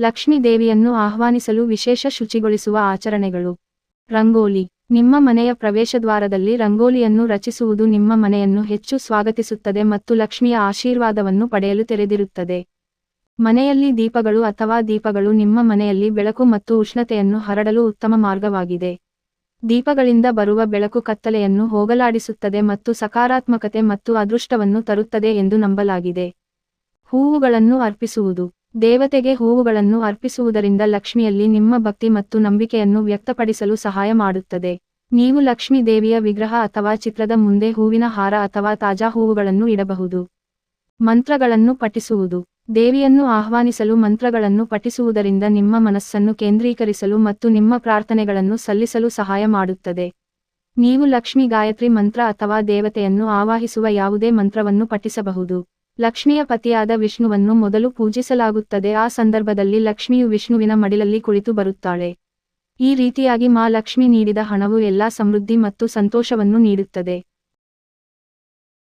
ಲಕ್ಷ್ಮೀ ದೇವಿಯನ್ನು ಆಹ್ವಾನಿಸಲು ವಿಶೇಷ ಶುಚಿಗೊಳಿಸುವ ಆಚರಣೆಗಳು. ರಂಗೋಲಿ. ನಿಮ್ಮ ಮನೆಯ ಪ್ರವೇಶದ್ವಾರದಲ್ಲಿ ರಂಗೋಲಿಯನ್ನು ರಚಿಸುವುದು ನಿಮ್ಮ ಮನೆಯನ್ನು ಹೆಚ್ಚು ಸ್ವಾಗತಿಸುತ್ತದೆ ಮತ್ತು ಲಕ್ಷ್ಮಿಯ ಆಶೀರ್ವಾದವನ್ನು ಪಡೆಯಲು ತೆರೆದಿರುತ್ತದೆ. ಮನೆಯಲ್ಲಿ ದೀಪಗಳು ಅಥವಾ ದೀಪಗಳು ನಿಮ್ಮ ಮನೆಯಲ್ಲಿ ಬೆಳಕು ಮತ್ತು ಉಷ್ಣತೆಯನ್ನು ಹರಡಲು ಉತ್ತಮ ಮಾರ್ಗವಾಗಿದೆ. ದೀಪಗಳಿಂದ ಬರುವ ಬೆಳಕು ಕತ್ತಲೆಯನ್ನು ಹೋಗಲಾಡಿಸುತ್ತದೆ ಮತ್ತು ಸಕಾರಾತ್ಮಕತೆ ಮತ್ತು ಅದೃಷ್ಟವನ್ನು ತರುತ್ತದೆ ಎಂದು ನಂಬಲಾಗಿದೆ. ಹೂವುಗಳನ್ನು ಅರ್ಪಿಸುವುದು. ದೇವತೆಗೆ ಹೂವುಗಳನ್ನು ಅರ್ಪಿಸುವುದರಿಂದ ಲಕ್ಷ್ಮಿಯಲ್ಲಿ ನಿಮ್ಮ ಭಕ್ತಿ ಮತ್ತು ನಂಬಿಕೆಯನ್ನು ವ್ಯಕ್ತಪಡಿಸಲು ಸಹಾಯ ಮಾಡುತ್ತದೆ. ನೀವು ಲಕ್ಷ್ಮೀ ದೇವಿಯ ವಿಗ್ರಹ ಅಥವಾ ಚಿತ್ರದ ಮುಂದೆ ಹೂವಿನ ಹಾರ ಅಥವಾ ತಾಜಾ ಹೂವುಗಳನ್ನು ಇಡಬಹುದು. ಮಂತ್ರಗಳನ್ನು ಪಠಿಸುವುದು. ದೇವಿಯನ್ನು ಆಹ್ವಾನಿಸಲು ಮಂತ್ರಗಳನ್ನು ಪಠಿಸುವುದರಿಂದ ನಿಮ್ಮ ಮನಸ್ಸನ್ನು ಕೇಂದ್ರೀಕರಿಸಲು ಮತ್ತು ನಿಮ್ಮ ಪ್ರಾರ್ಥನೆಗಳನ್ನು ಸಲ್ಲಿಸಲು ಸಹಾಯ ಮಾಡುತ್ತದೆ. ನೀವು ಲಕ್ಷ್ಮಿ ಗಾಯತ್ರಿ ಮಂತ್ರ ಅಥವಾ ದೇವತೆಯನ್ನು ಆವಾಹಿಸುವ ಯಾವುದೇ ಮಂತ್ರವನ್ನು ಪಠಿಸಬಹುದು. ಲಕ್ಷ್ಮಿಯ ಪತಿಯಾದ ವಿಷ್ಣುವನ್ನು ಮೊದಲು ಪೂಜಿಸಲಾಗುತ್ತದೆ. ಆ ಸಂದರ್ಭದಲ್ಲಿ ಲಕ್ಷ್ಮಿಯು ವಿಷ್ಣುವಿನ ಮಡಿಲಲ್ಲಿ ಕುಳಿತು ಬರುತ್ತಾಳೆ. ಈ ರೀತಿಯಾಗಿ ಮಾ ಲಕ್ಷ್ಮಿ ನೀಡಿದ ಹಣವು ಎಲ್ಲಾ ಸಮೃದ್ಧಿ ಮತ್ತು ಸಂತೋಷವನ್ನು ನೀಡುತ್ತದೆ.